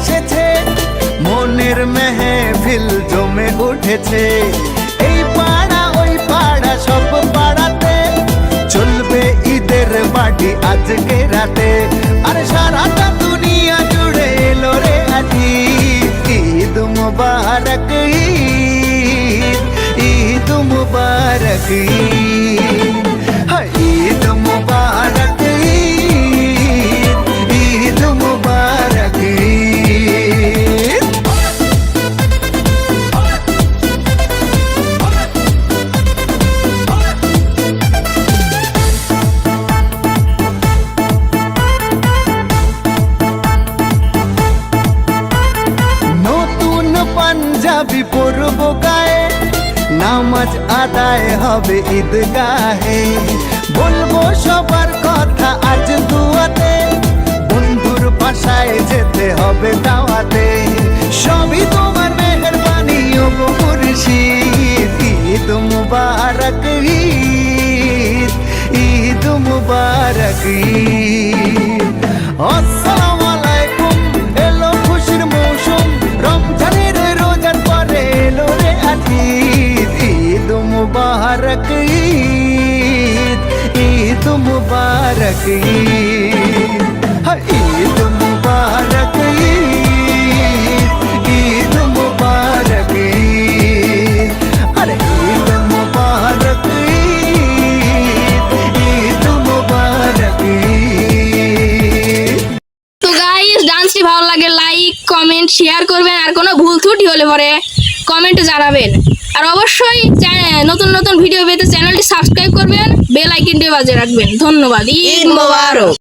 হেসেছে মনের মেহফিল জমে উঠেছে। এই পাড়া, ওই পাড়া, সব পাড়াতে চলবে ঈদের বাড়ি আজকে রাতে। আর সারাটা দুনিয়া জুড়ে এলো রে আজি। ঈদ মুবারক, ঈদ ঈদ মুবারক, ঈদ। পাঞ্জাবি পরব গায়ে, নামাজ আদায় হবে ঈদগাহে। বলব সবার কথা আজ দুয়াতে, বন্ধুর বাসায় যেতে হবে দাওয়াতে। সবই তোমার মেহরবানি, ও মুর্শিদ, ঈদ মুবারক, ঈদ ঈদ মুবারক, ঈদ। মুবারক ঈদ আরে, ঈদ মুবারক ঈদ ঈদ মুবারক তো গাইস ডান্সটি ভালো লাগে লাইক কমেন্ট শেয়ার করবেন, আর কোনো ভুল ত্রুটি হলে পরে। কমেন্টে জানাবেন। আর অবশ্যই নতুন নতুন ভিডিও পেতে চ্যানেলটি সাবস্ক্রাইব করবেন বেল আইকনটি বাজে রাখবেন। ধন্যবাদ। ঈদ মোবারক।